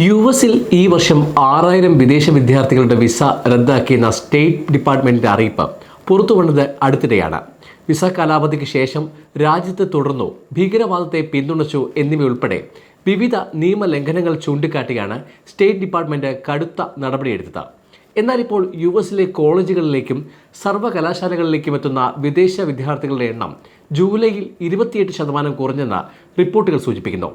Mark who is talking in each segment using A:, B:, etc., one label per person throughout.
A: U എസിൽ ഈ വർഷം ആറായിരം വിദേശ വിദ്യാർത്ഥികളുടെ വിസ റദ്ദാക്കിയെന്ന സ്റ്റേറ്റ് ഡിപ്പാർട്ട്മെന്റിന്റെ അറിയിപ്പ് പുറത്തു വന്നത് അടുത്തിടെയാണ്. വിസ കാലാവധിക്ക് ശേഷം രാജ്യത്ത് തുടർന്നു ഭീകരവാദത്തെ പിന്തുണച്ചു എന്നിവയുൾപ്പെടെ വിവിധ നിയമലംഘനങ്ങൾ ചൂണ്ടിക്കാട്ടിയാണ് സ്റ്റേറ്റ് ഡിപ്പാർട്ട്മെന്റ് കടുത്ത നടപടിയെടുത്തത്. എന്നാൽ ഇപ്പോൾ യു എസിലെ കോളേജുകളിലേക്കും സർവകലാശാലകളിലേക്കും എത്തുന്ന വിദേശ വിദ്യാർത്ഥികളുടെ എണ്ണം ജൂലൈയിൽ ഇരുപത്തിയെട്ട് ശതമാനം കുറഞ്ഞെന്ന് റിപ്പോർട്ടുകൾ സൂചിപ്പിക്കുന്നു.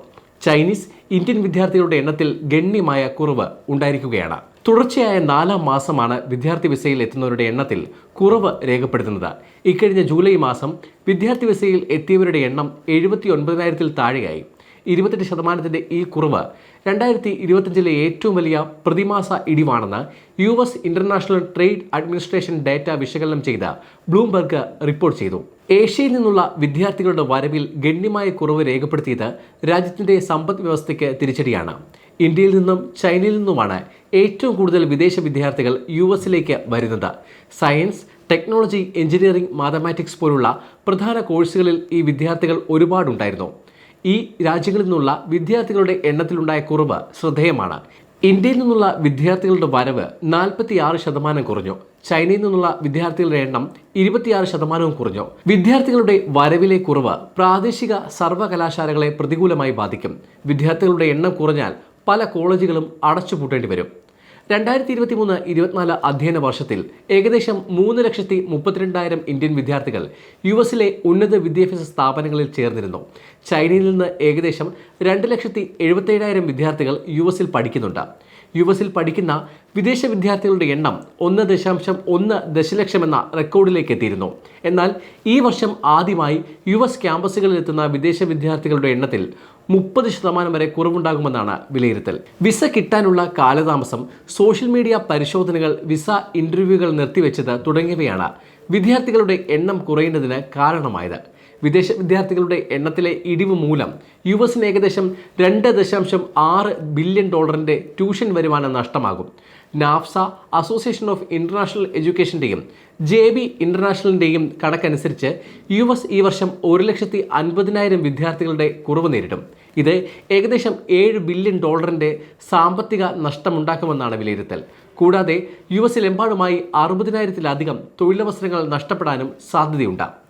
A: ചൈനീസ് ഇന്ത്യൻ വിദ്യാർത്ഥികളുടെ എണ്ണത്തിൽ ഗണ്യമായ കുറവ് ഉണ്ടായിരിക്കുകയാണ്. തുടർച്ചയായ നാലാം മാസമാണ് വിദ്യാർത്ഥി വിസയിൽ എത്തുന്നവരുടെ എണ്ണത്തിൽ കുറവ് രേഖപ്പെടുത്തുന്നത്. ഇക്കഴിഞ്ഞ ജൂലൈ മാസം വിദ്യാർത്ഥി വിസയിൽ എത്തിയവരുടെ എണ്ണം എഴുപത്തി ഒൻപതിനായിരത്തിൽ താഴെയായി. ഇരുപത്തെട്ട് ശതമാനത്തിന്റെ ഈ കുറവ് രണ്ടായിരത്തി ഇരുപത്തഞ്ചിലെ ഏറ്റവും വലിയ പ്രതിമാസ ഇടിവാണെന്ന് U S international trade administration data വിശകലനം ചെയ്ത ബ്ലൂംബർഗ് റിപ്പോർട്ട് ചെയ്തു. ഏഷ്യയിൽ നിന്നുള്ള വിദ്യാർത്ഥികളുടെ വരവിൽ ഗണ്യമായ കുറവ് രേഖപ്പെടുത്തിയത് രാജ്യത്തിന്റെ സമ്പദ് വ്യവസ്ഥയ്ക്ക് തിരിച്ചടിയാണ്. ഇന്ത്യയിൽ നിന്നും ചൈനയിൽ നിന്നുമാണ് ഏറ്റവും കൂടുതൽ വിദേശ വിദ്യാർത്ഥികൾ യു എസിലേക്ക് വരുന്നത്. സയൻസ് ടെക്നോളജി എഞ്ചിനീയറിംഗ് മാത്തമാറ്റിക്സ് പോലുള്ള പ്രധാന കോഴ്സുകളിൽ ഈ വിദ്യാർത്ഥികൾ ഒരുപാടുണ്ടായിരുന്നു. ഈ രാജ്യങ്ങളിൽ നിന്നുള്ള വിദ്യാർത്ഥികളുടെ എണ്ണത്തിലുണ്ടായ കുറവ് ശ്രദ്ധേയമാണ്. ഇന്ത്യയിൽ നിന്നുള്ള വിദ്യാർത്ഥികളുടെ വരവ് നാൽപ്പത്തി ആറ് ശതമാനം കുറഞ്ഞു. ചൈനയിൽ നിന്നുള്ള വിദ്യാർത്ഥികളുടെ എണ്ണം ഇരുപത്തിയാറ് ശതമാനവും കുറഞ്ഞു. വിദ്യാർത്ഥികളുടെ വരവിലെ കുറവ് പ്രാദേശിക സർവകലാശാലകളെ പ്രതികൂലമായി ബാധിക്കും. വിദ്യാർത്ഥികളുടെ എണ്ണം കുറഞ്ഞാൽ പല കോളേജുകളും അടച്ചുപൂട്ടേണ്ടി വരും. രണ്ടായിരത്തി ഇരുപത്തി മൂന്ന് ഇരുപത്തിനാല് അധ്യയന വർഷത്തിൽ ഏകദേശം മൂന്ന് ലക്ഷത്തി മുപ്പത്തിരണ്ടായിരം ഇന്ത്യൻ വിദ്യാർത്ഥികൾ യു എസിലെ ഉന്നത വിദ്യാഭ്യാസ സ്ഥാപനങ്ങളിൽ ചേർന്നിരുന്നു. ചൈനയിൽ നിന്ന് ഏകദേശം രണ്ട് ലക്ഷത്തി എഴുപത്തേഴായിരം വിദ്യാർത്ഥികൾ യു എസിൽ പഠിക്കുന്നുണ്ട്. യു എസിൽ പഠിക്കുന്ന വിദേശ വിദ്യാർത്ഥികളുടെ എണ്ണം ഒന്ന് ദശാംശം ഒന്ന് ദശലക്ഷം എന്ന റെക്കോർഡിലേക്ക് എത്തിയിരുന്നു. എന്നാൽ ഈ വർഷം ആദ്യമായി യു എസ് ക്യാമ്പസുകളിൽ എത്തുന്ന വിദേശ വിദ്യാർത്ഥികളുടെ എണ്ണത്തിൽ മുപ്പത് ശതമാനം വരെ കുറവുണ്ടാകുമെന്നാണ് വിലയിരുത്തൽ. വിസ കിട്ടാനുള്ള കാലതാമസം സോഷ്യൽ മീഡിയ പരിശോധനകൾ വിസ ഇന്റർവ്യൂകൾ നിർത്തിവെച്ചത് തുടങ്ങിയവയാണ് വിദ്യാർത്ഥികളുടെ എണ്ണം കുറയുന്നതിന് കാരണമായത്. വിദേശ വിദ്യാർത്ഥികളുടെ എണ്ണത്തിലെ ഇടിവ് മൂലം യു എസിന് ഏകദേശം രണ്ട് ദശാംശം ആറ് ബില്യൺ ഡോളറിന്റെ ട്യൂഷൻ വരുമാനം നഷ്ടമാകും. നാഫ്സ അസോസിയേഷൻ ഓഫ് ഇന്റർനാഷണൽ എഡ്യൂക്കേഷന്റെയും ജെ ബി ഇന്റർനാഷണലിന്റെയും കണക്കനുസരിച്ച് യു എസ് ഈ വർഷം ഒരു ലക്ഷത്തി അൻപതിനായിരം വിദ്യാർത്ഥികളുടെ കുറവ് നേരിടും. ഇത് ഏകദേശം ഏഴ് ബില്യൺ ഡോളറിന്റെ സാമ്പത്തിക നഷ്ടമുണ്ടാക്കുമെന്നാണ് വിലയിരുത്തൽ. കൂടാതെ യു എസിലെമ്പാടുമായി അറുപതിനായിരത്തിലധികം തൊഴിലവസരങ്ങൾ നഷ്ടപ്പെടാനും സാധ്യതയുണ്ട്.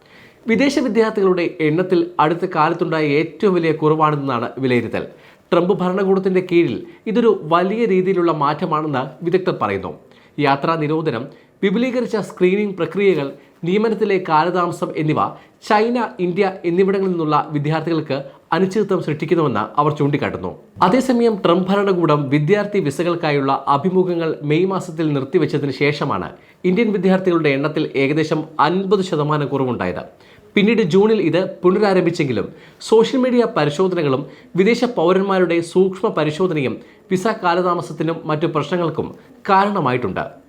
A: വിദേശ വിദ്യാർത്ഥികളുടെ എണ്ണത്തിൽ അടുത്ത കാലത്തുണ്ടായ ഏറ്റവും വലിയ കുറവാണെന്നാണ് വിലയിരുത്തൽ. ട്രംപ് ഭരണകൂടത്തിന്റെ കീഴിൽ ഇതൊരു വലിയ രീതിയിലുള്ള മാറ്റമാണെന്ന് വിദഗ്ധർ പറയുന്നു. യാത്രാ നിരോധനം വിപുലീകരിച്ച സ്ക്രീനിംഗ് പ്രക്രിയകൾ നിയമനത്തിലെ കാലതാമസം എന്നിവ ചൈന ഇന്ത്യ എന്നിവിടങ്ങളിൽ നിന്നുള്ള വിദ്യാർത്ഥികൾക്ക് അനിശ്ചിതത്വം സൃഷ്ടിക്കുന്നുവെന്ന് അവർ ചൂണ്ടിക്കാട്ടുന്നു. അതേസമയം ട്രംപ് ഭരണകൂടം വിദ്യാർത്ഥി വിസകൾക്കായുള്ള അഭിമുഖങ്ങൾ മെയ് മാസത്തിൽ നിർത്തിവെച്ചതിന് ശേഷമാണ് ഇന്ത്യൻ വിദ്യാർത്ഥികളുടെ എണ്ണത്തിൽ ഏകദേശം അൻപത് ശതമാനം കുറവുണ്ടായത്. പിന്നീട് ജൂണിൽ ഇത് പുനരാരംഭിച്ചെങ്കിലും സോഷ്യൽ മീഡിയ പരിശോധനകളും വിദേശ പൗരന്മാരുടെ സൂക്ഷ്മ പരിശോധനയും വിസ കാലതാമസത്തിനും മറ്റു പ്രശ്നങ്ങൾക്കും കാരണമായിട്ടുണ്ട്.